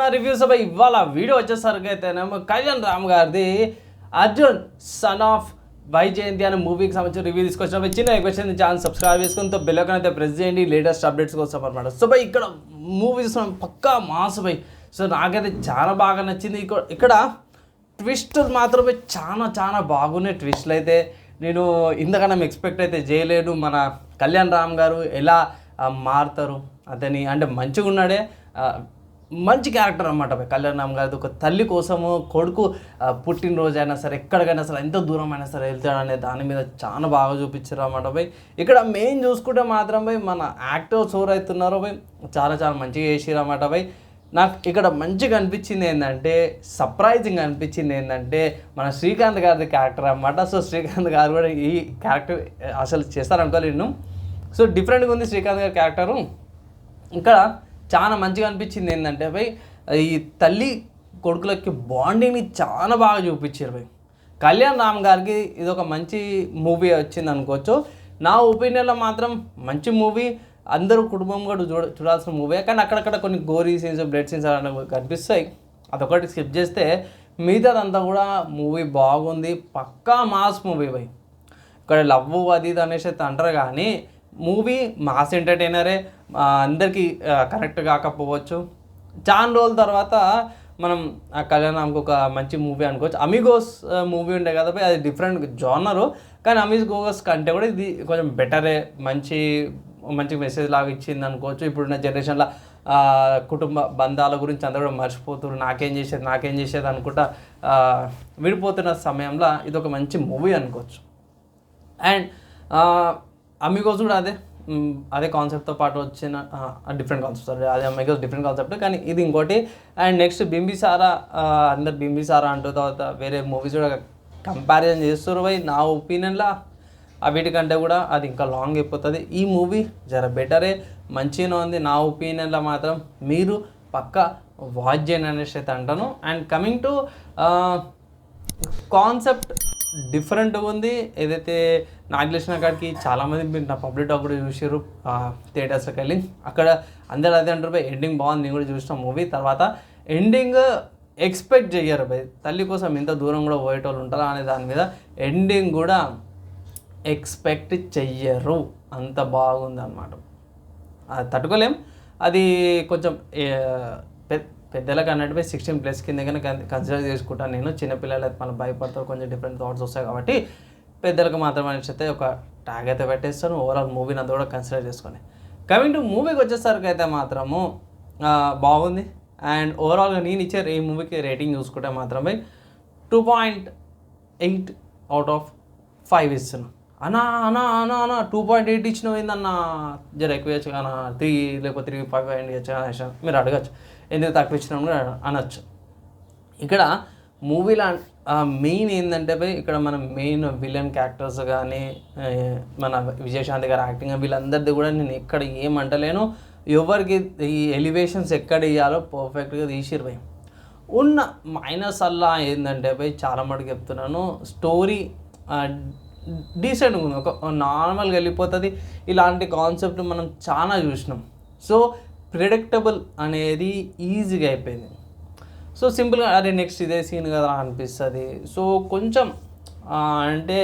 నా రివ్యూస్ అబ్బాయి ఇవాళ వీడియో వచ్చేసరికి అయితేనేమో కళ్యాణ్ రామ్ గారిది అర్జున్ సన్ ఆఫ్ వైజయంతి అనే మూవీకి సంబంధించిన రివ్యూ తీసుకొచ్చినప్పుడు చిన్న క్వశ్చన్ ఛానల్ సబ్స్క్రైబ్ చేసుకుని బెల్లకన్ అయితే ప్రెస్ చేయండి. లేటెస్ట్ అప్డేట్స్ కోసం అనమాట సో బై ఇక్కడ మూవీస్ పక్కా మాస్ బై. సో నాకైతే చాలా బాగా నచ్చింది. ఇక్కడ ఇక్కడ ట్విస్ట్ మాత్రమే చాలా చాలా బాగున్నాయి ట్విస్ట్లు అయితే. నేను ఇంతకన్నా ఎక్స్పెక్ట్ అయితే చేయలేను మన కళ్యాణ్ రామ్ గారు ఎలా మారుతారు? అతని అంటే మంచిగా ఉన్నాడే మంచి క్యారెక్టర్ అనమాట కళ్యాణ్ రామ్ ఒక తల్లి కోసము కొడుకు పుట్టినరోజు అయినా సరే ఎక్కడికైనా సరే ఎంత దూరం అయినా సరే వెళ్తాడనే దాని మీద చాలా బాగా చూపించారు అనమాట భయ్ ఇక్కడ మెయిన్ చూసుకుంటే మాత్రం భయ్ మన యాక్టర్స్ ఎవరు అవుతున్నారో భయ్ చాలా చాలా మంచిగా చేసిరు అన్నమాట భయ్ నాకు ఇక్కడ మంచిగా అనిపించింది ఏంటంటే సర్ప్రైజింగ్ అనిపించింది ఏంటంటే మన శ్రీకాంత్ గారిది క్యారెక్టర్ అన్నమాట. సో శ్రీకాంత్ గారు కూడా ఈ క్యారెక్టర్ అసలు చేస్తారనుకోలేను సో డిఫరెంట్గా ఉంది శ్రీకాంత్ గారి క్యారెక్టరు ఇక్కడ చాలా మంచిగా అనిపించింది ఏంటంటే భయ్ ఈ తల్లి కొడుకులకి బాండింగ్ని చాలా బాగా చూపించారు భయ్. కళ్యాణ్ రామ్ గారికి ఇది ఒక మంచి మూవీ వచ్చింది అనుకోవచ్చు. నా ఒపీనియన్లో మాత్రం మంచి మూవీ. అందరూ కుటుంబం కూడా చూడ చూడాల్సిన మూవీ. కానీ అక్కడక్కడ కొన్ని గోరీ సీన్స్ బ్లడ్ సీన్స్ అనేవి కనిపిస్తాయి. అదొకటి స్కిప్ చేస్తే మిగతాదంతా కూడా మూవీ బాగుంది. పక్కా మాస్ మూవీ భయ్. ఇక్కడ లవ్ అది ఇది అనేసి అయితే అంటారు కానీ మూవీ మాస్ ఎంటర్టైనరే అందరికీ కరెక్ట్ కాకపోవచ్చు. చాలా రోజుల తర్వాత మనం ఆ కళ్యాణంకి ఒక మంచి మూవీ అనుకోవచ్చు. అమిగోస్ మూవీ ఉండే కదా అది డిఫరెంట్ జానరు. కానీ అమిగోస్ కంటే కూడా ఇది కొంచెం బెటరే. మంచి మంచి మెసేజ్ లాగా ఇచ్చింది అనుకోవచ్చు. ఇప్పుడున్న జనరేషన్లో కుటుంబ బంధాల గురించి అందరూ కూడా మర్చిపోతున్నారు నాకేం చేసేది నాకేం చేసేది అనుకుంటా విడిపోతున్న సమయంలో ఇది ఒక మంచి మూవీ అనుకోవచ్చు. అండ్ అమిగోస్ కూడా అదే అదే కాన్సెప్ట్తో పాటు వచ్చిన డిఫరెంట్ కాన్సెప్ట్ సారీ అదే అమిగోస్ డిఫరెంట్ కాన్సెప్ట్ కానీ ఇది ఇంకోటి. అండ్ నెక్స్ట్ బింబిసారా అందరు బింబిసారా అంటూ తర్వాత వేరే మూవీస్ కూడా కంపారిజన్ చేస్తారు. పోయి నా ఒపీనియన్లో వీటికంటే కూడా అది ఇంకా లాంగ్ అయిపోతుంది. ఈ మూవీ జర బెటరే మంచిగానే ఉంది. నా ఒపీనియన్లో మాత్రం మీరు పక్క వాచ్ చేయండి అనేసి అయితే అంటాను. And coming to concept different ఉంది. ఏదైతే నాకు తెలిసిన కాడికి చాలామంది మీరు నా పబ్లిక్ టాక్ కూడా చూసారు థియేటర్స్కి వెళ్ళి. అక్కడ అందరు అదే అంటారు బై ఎండింగ్ బాగుంది నేను కూడా చూసిన మూవీ. తర్వాత ఎండింగ్ ఎక్స్పెక్ట్ చేయరు బై తల్లి కోసం ఇంత దూరం కూడా పోయేటోళ్ళు ఉంటారా? అనే దాని మీద ఎండింగ్ కూడా ఎక్స్పెక్ట్ చెయ్యరు. అంత బాగుంది అనమాట అది తట్టుకోలేం. అది కొంచెం పె- పెద్దలకు అన్నట్టుపై సిక్స్టీన్ ప్లస్ కింద కన్సిడర్ చేసుకుంటాను నేను చిన్నపిల్లలు అయితే మనం భయపడతారు కొంచెం డిఫరెంట్ థాట్స్ వస్తాయి కాబట్టి పెద్దలకు మాత్రం అనేసి అయితే ఒక ట్యాగ్ అయితే పెట్టేస్తాను ఓవరాల్ మూవీని అంతా కూడా కన్సిడర్ చేసుకొని. కమింగ్ టు మూవీకి వచ్చేసరికి అయితే మాత్రము బాగుంది. అండ్ ఓవరాల్గా నేను ఇచ్చే ఈ మూవీకి రేటింగ్ చూసుకుంటే మాత్రమే two point eight out of five ఇస్తున్నాను అన్నా అన్నా అన్నా అనా టూ పాయింట్ ఎయిట్ ఇచ్చిన ఏందన్నా జర ఎక్కువ ఇవ్వచ్చు కానీ త్రీ లేకపోతే త్రీ ఫైవ్ ఫైవ్ ఇవ్వచ్చు మీరు అడగచ్చు. ఎందుకు తక్కువ ఇచ్చినాం కూడా అనొచ్చు. ఇక్కడ మూవీలో మెయిన్ ఏంటంటే పోయి ఇక్కడ మన మెయిన్ విలన్ క్యారెక్టర్స్ కానీ మన విజయశాంతి గారి యాక్టింగ్ వీళ్ళందరిది కూడా నేను ఎక్కడ ఏమంటలేను ఎవరికి ఈ ఎలివేషన్స్ ఎక్కడ ఇవ్వాలో పర్ఫెక్ట్గా తీసిరు ఉన్న మైనస్ అల్లా ఏంటంటే పోయి చాలా మటుకు చెప్తున్నాను. స్టోరీ డీసెంట్గా ఉంది. ఒక నార్మల్గా వెళ్ళిపోతుంది. ఇలాంటి కాన్సెప్ట్ మనం చాలా చూసినాం. సో ప్రిడిక్టబుల్ అనేది ఈజీగా అయిపోయింది. సో సింపుల్గా అరే నెక్స్ట్ ఇదే సీన్ కదా అనిపిస్తుంది. సో కొంచెం అంటే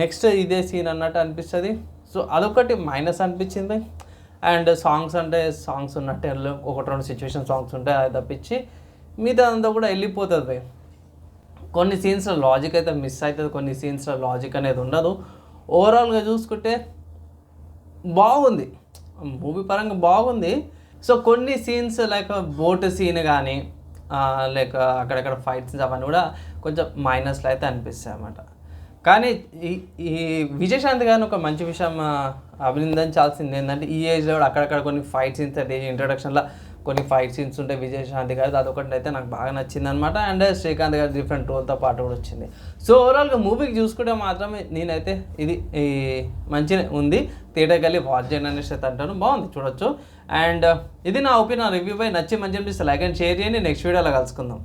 నెక్స్ట్ ఇదే సీన్ అన్నట్టు అనిపిస్తుంది. సో అదొకటి మైనస్ అనిపించింది. అండ్ సాంగ్స్ అంటే సాంగ్స్ ఉన్నట్టే ఒకటి రెండు సిచ్యువేషన్ సాంగ్స్ ఉంటాయి అది తప్పించి మిగతా అంతా కూడా వెళ్ళిపోతుంది. భయ్ కొన్ని సీన్స్లో లాజిక్ అయితే మిస్ అవుతుంది కొన్ని సీన్స్లో లాజిక్ అనేది ఉండదు. ఓవరాల్గా చూసుకుంటే బాగుంది. మూవీ పరంగా బాగుంది. సో కొన్ని సీన్స్ లైక్ బోట్ సీన్ కానీ లైక్ అక్కడక్కడ ఫైట్ సీన్స్ అవన్నీ కూడా కొంచెం మైనస్లో అయితే అనిపిస్తాయి అన్నమాట. కానీ ఈ ఈ విజయశాంతి గారిని ఒక మంచి విషయం అభినందించాల్సింది ఏంటంటే ఈ ఏజ్లో కూడా అక్కడక్కడ కొన్ని ఫైట్ సీన్స్ ఇంట్రడక్షన్లో ఇంట్రొడక్షన్లో కొన్ని ఫైట్ సీన్స్ ఉంటాయి విజయశాంతి గారి అదొకటి అయితే నాకు బాగా నచ్చింది అనమాట అండ్ శ్రీకాంత్ గారి డిఫరెంట్ రోల్తో పాటు కూడా వచ్చింది. సో ఓవరాల్గా మూవీకి చూసుకుంటే మాత్రమే నేనైతే ఇది ఈ మంచిగా ఉంది. థియేటర్కి వెళ్ళి వాచ్ చేయండి అనేసి అయితే అంటాను. బాగుంది చూడొచ్చు. అండ్ ఇది నా ఒపీనియన్ రివ్యూ పై నచ్చి మంచి అనిపిస్తే లైక్ అండ్ షేర్ చేయండి. నెక్స్ట్ వీడియోలో కలుసుకుందాం.